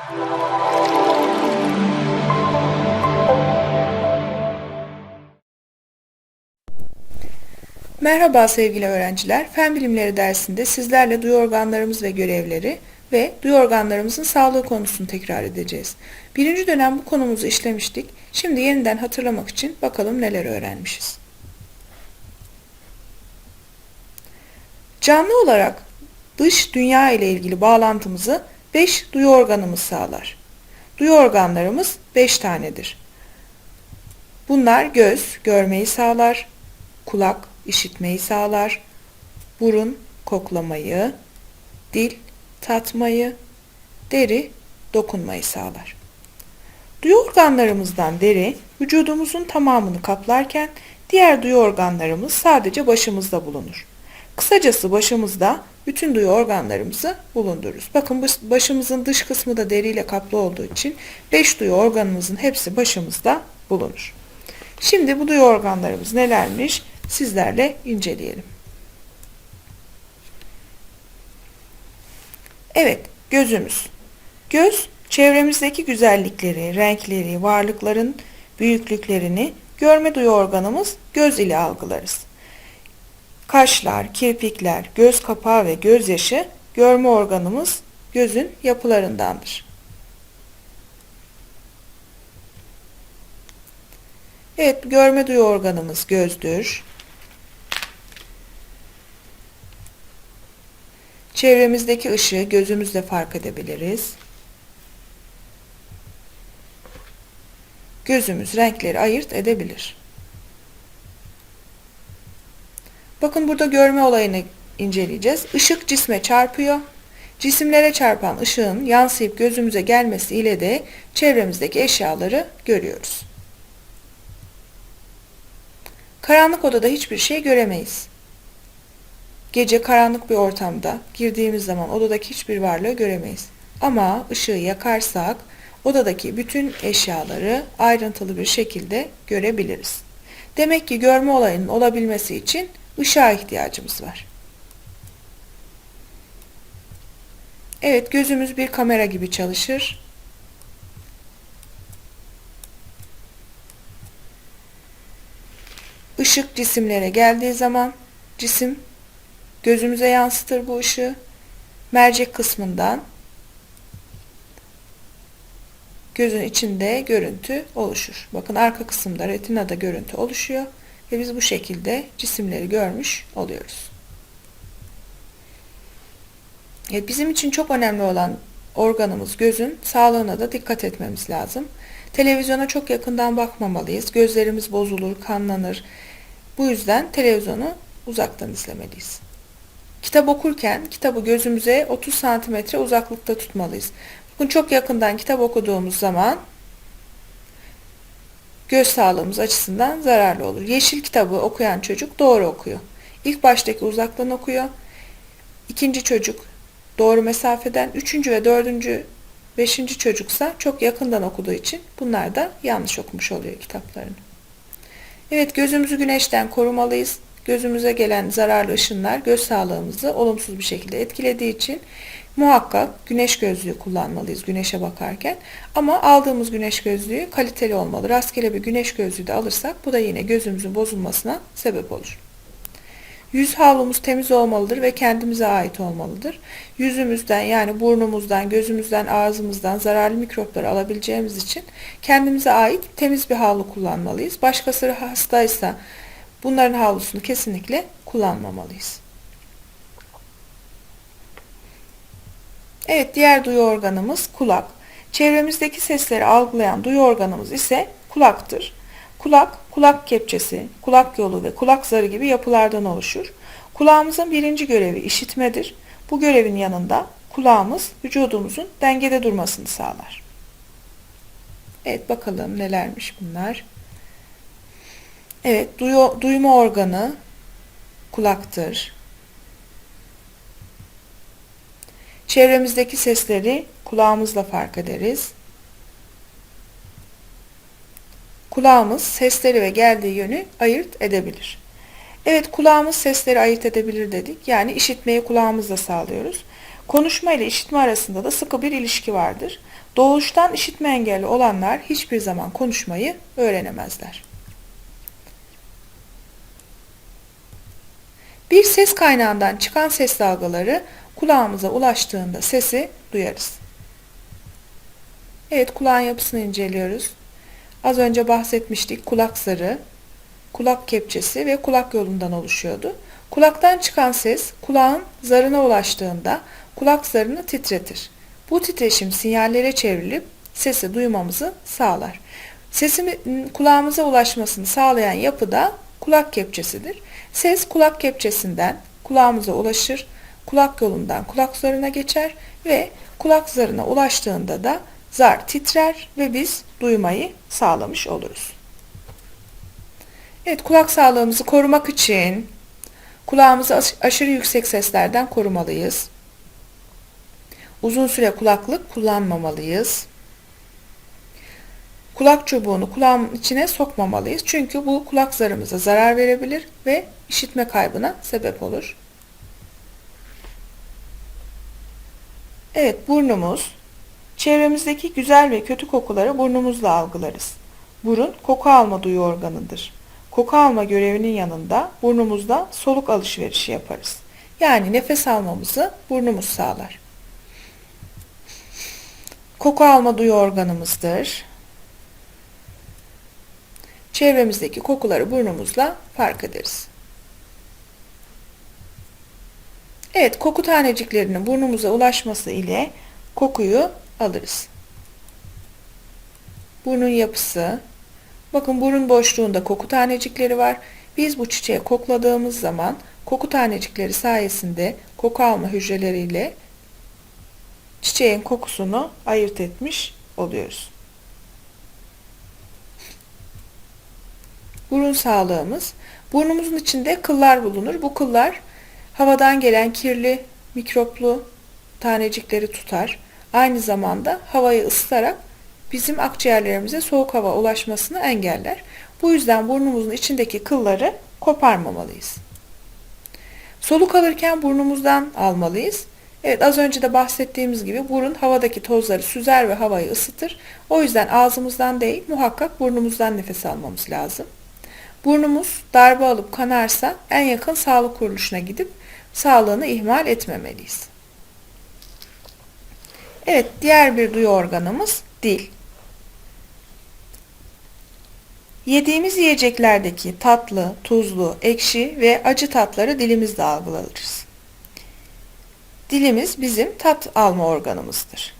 Merhaba sevgili öğrenciler. Fen bilimleri dersinde sizlerle duyu organlarımız ve görevleri ve duyu organlarımızın sağlığı konusunu tekrar edeceğiz. Birinci dönem bu konumuzu işlemiştik. Şimdi yeniden hatırlamak için bakalım neler öğrenmişiz. Canlı olarak dış dünya ile ilgili bağlantımızı 5 duyu organımız sağlar. Duyu organlarımız 5 tanedir. Bunlar göz, görmeyi sağlar, kulak, işitmeyi sağlar, burun, koklamayı, dil, tatmayı, deri, dokunmayı sağlar. Duyu organlarımızdan deri, vücudumuzun tamamını kaplarken diğer duyu organlarımız sadece başımızda bulunur. Kısacası başımızda bütün duyu organlarımızı bulundururuz. Bakın başımızın dış kısmı da deriyle kaplı olduğu için 5 duyu organımızın hepsi başımızda bulunur. Şimdi bu duyu organlarımız nelermiş sizlerle inceleyelim. Evet, gözümüz. Göz, çevremizdeki güzellikleri, renkleri, varlıkların büyüklüklerini görme duyu organımız göz ile algılarız. Kaşlar, kirpikler, göz kapağı ve gözyaşı görme organımız gözün yapılarındandır. Evet, görme duyu organımız gözdür. Çevremizdeki ışığı gözümüzle fark edebiliriz. Gözümüz renkleri ayırt edebilir. Bakın burada görme olayını inceleyeceğiz. Işık cisme çarpıyor. Cisimlere çarpan ışığın yansıyıp gözümüze gelmesi ile de çevremizdeki eşyaları görüyoruz. Karanlık odada hiçbir şey göremeyiz. Gece karanlık bir ortamda girdiğimiz zaman odadaki hiçbir varlığı göremeyiz. Ama ışığı yakarsak odadaki bütün eşyaları ayrıntılı bir şekilde görebiliriz. Demek ki görme olayının olabilmesi için ışığa ihtiyacımız var. Evet gözümüz bir kamera gibi çalışır. Işık cisimlere geldiği zaman cisim gözümüze yansıtır bu ışığı. Mercek kısmından gözün içinde görüntü oluşur. Bakın arka kısımda retinada görüntü oluşuyor ve biz bu şekilde cisimleri görmüş oluyoruz. Evet, bizim için çok önemli olan organımız gözün sağlığına da dikkat etmemiz lazım. Televizyona çok yakından bakmamalıyız. Gözlerimiz bozulur, kanlanır. Bu yüzden televizyonu uzaktan izlemeliyiz. Kitap okurken kitabı gözümüze 30 santimetre uzaklıkta tutmalıyız. Bakın çok yakından kitap okuduğumuz zaman göz sağlığımız açısından zararlı olur. Yeşil kitabı okuyan çocuk doğru okuyor. İlk baştaki uzaktan okuyor. İkinci çocuk doğru mesafeden, üçüncü ve dördüncü, beşinci çocuksa çok yakından okuduğu için bunlar da yanlış okumuş oluyor kitaplarını. Evet gözümüzü güneşten korumalıyız. Gözümüze gelen zararlı ışınlar göz sağlığımızı olumsuz bir şekilde etkilediği için muhakkak güneş gözlüğü kullanmalıyız güneşe bakarken. Ama aldığımız güneş gözlüğü kaliteli olmalı. Rastgele bir güneş gözlüğü de alırsak bu da yine gözümüzün bozulmasına sebep olur. Yüz havlumuz temiz olmalıdır ve kendimize ait olmalıdır. Yüzümüzden yani burnumuzdan, gözümüzden, ağzımızdan zararlı mikropları alabileceğimiz için kendimize ait temiz bir havlu kullanmalıyız. Başkası hastaysa bunların havlusunu kesinlikle kullanmamalıyız. Evet diğer duyu organımız kulak. Çevremizdeki sesleri algılayan duyu organımız ise kulaktır. Kulak, kulak kepçesi, kulak yolu ve kulak zarı gibi yapılardan oluşur. Kulağımızın birinci görevi işitmedir. Bu görevin yanında kulağımız vücudumuzun dengede durmasını sağlar. Evet bakalım nelermiş bunlar. Evet duyu, duyma organı kulaktır. Çevremizdeki sesleri kulağımızla fark ederiz. Kulağımız sesleri ve geldiği yönü ayırt edebilir. Evet kulağımız sesleri ayırt edebilir dedik. Yani işitmeyi kulağımızla sağlıyoruz. Konuşma ile işitme arasında da sıkı bir ilişki vardır. Doğuştan işitme engelli olanlar hiçbir zaman konuşmayı öğrenemezler. Bir ses kaynağından çıkan ses dalgaları kulağımıza ulaştığında sesi duyarız. Evet kulağın yapısını inceliyoruz. Az önce bahsetmiştik kulak zarı, kulak kepçesi ve kulak yolundan oluşuyordu. Kulaktan çıkan ses kulağın zarına ulaştığında kulak zarını titretir. Bu titreşim sinyallere çevrilip sesi duymamızı sağlar. Sesin kulağımıza ulaşmasını sağlayan yapı da kulak kepçesidir. Ses kulak kepçesinden kulağımıza ulaşır, kulak yolundan kulak zarına geçer ve kulak zarına ulaştığında da zar titrer ve biz duymayı sağlamış oluruz. Evet kulak sağlığımızı korumak için kulağımızı aşırı yüksek seslerden korumalıyız. Uzun süre kulaklık kullanmamalıyız. Kulak çubuğunu kulağın içine sokmamalıyız. Çünkü bu kulak zarımıza zarar verebilir ve işitme kaybına sebep olur. Evet burnumuz. Çevremizdeki güzel ve kötü kokuları burnumuzla algılarız. Burun koku alma duyu organıdır. Koku alma görevinin yanında burnumuzda soluk alışverişi yaparız. Yani nefes almamızı burnumuz sağlar. Koku alma duyu organımızdır. Çevremizdeki kokuları burnumuzla fark ederiz. Evet, koku taneciklerinin burnumuza ulaşması ile kokuyu alırız. Burnun yapısı. Bakın burun boşluğunda koku tanecikleri var. Biz bu çiçeği kokladığımız zaman koku tanecikleri sayesinde koku alma hücreleriyle çiçeğin kokusunu ayırt etmiş oluyoruz. Burun sağlığımız. Burnumuzun içinde kıllar bulunur. Bu kıllar havadan gelen kirli, mikroplu tanecikleri tutar. Aynı zamanda havayı ısıtarak bizim akciğerlerimize soğuk hava ulaşmasını engeller. Bu yüzden burnumuzun içindeki kılları koparmamalıyız. Soluk alırken burnumuzdan almalıyız. Evet az önce de bahsettiğimiz gibi burun havadaki tozları süzer ve havayı ısıtır. O yüzden ağzımızdan değil muhakkak burnumuzdan nefes almamız lazım. Burnumuz darbe alıp kanarsa en yakın sağlık kuruluşuna gidip sağlığını ihmal etmemeliyiz. Evet diğer bir duyu organımız dil. Yediğimiz yiyeceklerdeki tatlı, tuzlu, ekşi ve acı tatları dilimizde algılarız. Dilimiz bizim tat alma organımızdır.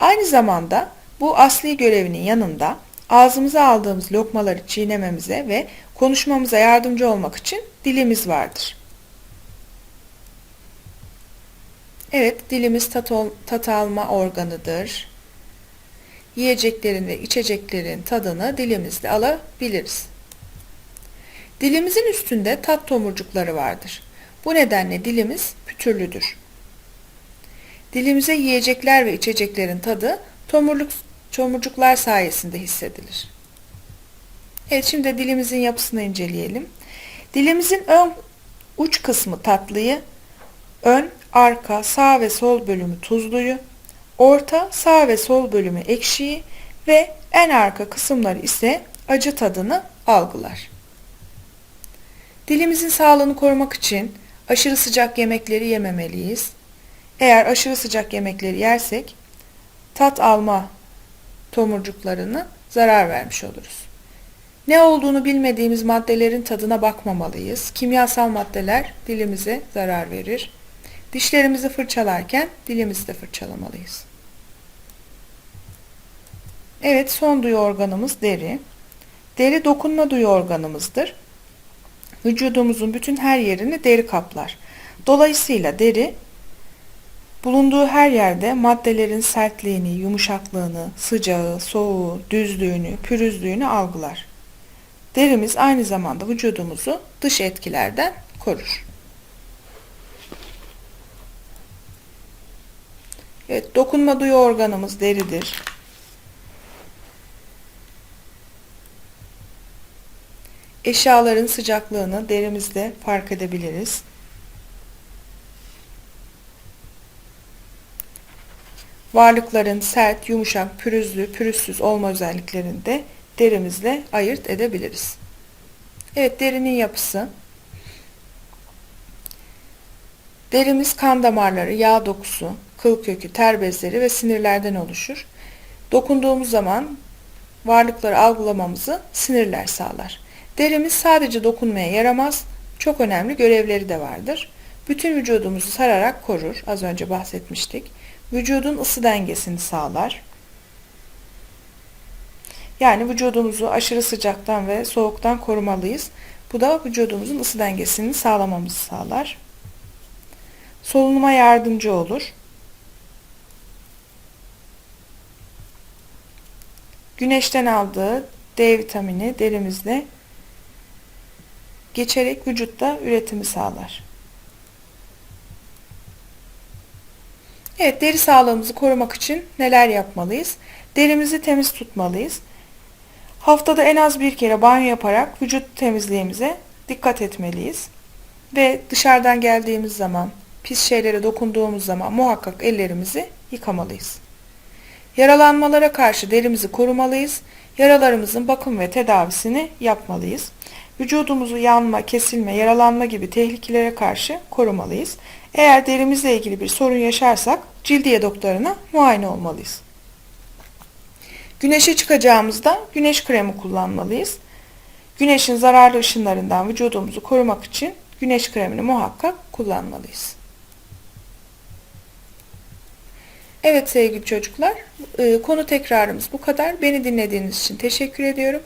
Aynı zamanda bu asli görevinin yanında ağzımıza aldığımız lokmaları çiğnememize ve konuşmamıza yardımcı olmak için dilimiz vardır. Evet, dilimiz tat, ol, tat alma organıdır. Yiyeceklerin ve içeceklerin tadını dilimizde alabiliriz. Dilimizin üstünde tat tomurcukları vardır. Bu nedenle dilimiz pütürlüdür. Dilimize yiyecekler ve içeceklerin tadı tomurluk, tomurcuklar sayesinde hissedilir. Evet şimdi dilimizin yapısını inceleyelim. Dilimizin ön uç kısmı tatlıyı, ön, arka, sağ ve sol bölümü tuzluyu, orta, sağ ve sol bölümü ekşiyi ve en arka kısımları ise acı tadını algılar. Dilimizin sağlığını korumak için aşırı sıcak yemekleri yememeliyiz. Eğer aşırı sıcak yemekleri yersek tat alma tomurcuklarını zarar vermiş oluruz. Ne olduğunu bilmediğimiz maddelerin tadına bakmamalıyız. Kimyasal maddeler dilimize zarar verir. Dişlerimizi fırçalarken dilimizi de fırçalamalıyız. Evet son duyu organımız deri. Deri dokunma duyu organımızdır. Vücudumuzun bütün her yerini deri kaplar. Dolayısıyla deri bulunduğu her yerde maddelerin sertliğini, yumuşaklığını, sıcağı, soğuğu, düzlüğünü, pürüzlüğünü algılar. Derimiz aynı zamanda vücudumuzu dış etkilerden korur. Evet, dokunma duyu organımız deridir. Eşyaların sıcaklığını derimizde fark edebiliriz. Varlıkların sert, yumuşak, pürüzlü, pürüzsüz olma özelliklerini de derimizle ayırt edebiliriz. Evet derinin yapısı. Derimiz kan damarları, yağ dokusu, kıl kökü, ter bezleri ve sinirlerden oluşur. Dokunduğumuz zaman varlıkları algılamamızı sinirler sağlar. Derimiz sadece dokunmaya yaramaz, çok önemli görevleri de vardır. Bütün vücudumuzu sararak korur, az önce bahsetmiştik. Vücudun ısı dengesini sağlar. Yani vücudumuzu aşırı sıcaktan ve soğuktan korumalıyız. Bu da vücudumuzun ısı dengesini sağlamamızı sağlar. Solunuma yardımcı olur. Güneşten aldığı D vitamini derimizde geçerek vücutta üretimi sağlar. Evet, deri sağlığımızı korumak için neler yapmalıyız? Derimizi temiz tutmalıyız. Haftada en az bir kere banyo yaparak vücut temizliğimize dikkat etmeliyiz. Ve dışarıdan geldiğimiz zaman, pis şeylere dokunduğumuz zaman muhakkak ellerimizi yıkamalıyız. Yaralanmalara karşı derimizi korumalıyız. Yaralarımızın bakım ve tedavisini yapmalıyız. Vücudumuzu yanma, kesilme, yaralanma gibi tehlikelere karşı korumalıyız. Eğer derimizle ilgili bir sorun yaşarsak cildiye doktoruna muayene olmalıyız. Güneşe çıkacağımızda güneş kremi kullanmalıyız. Güneşin zararlı ışınlarından vücudumuzu korumak için güneş kremini muhakkak kullanmalıyız. Evet sevgili çocuklar, e, konu tekrarımız bu kadar. Beni dinlediğiniz için teşekkür ediyorum.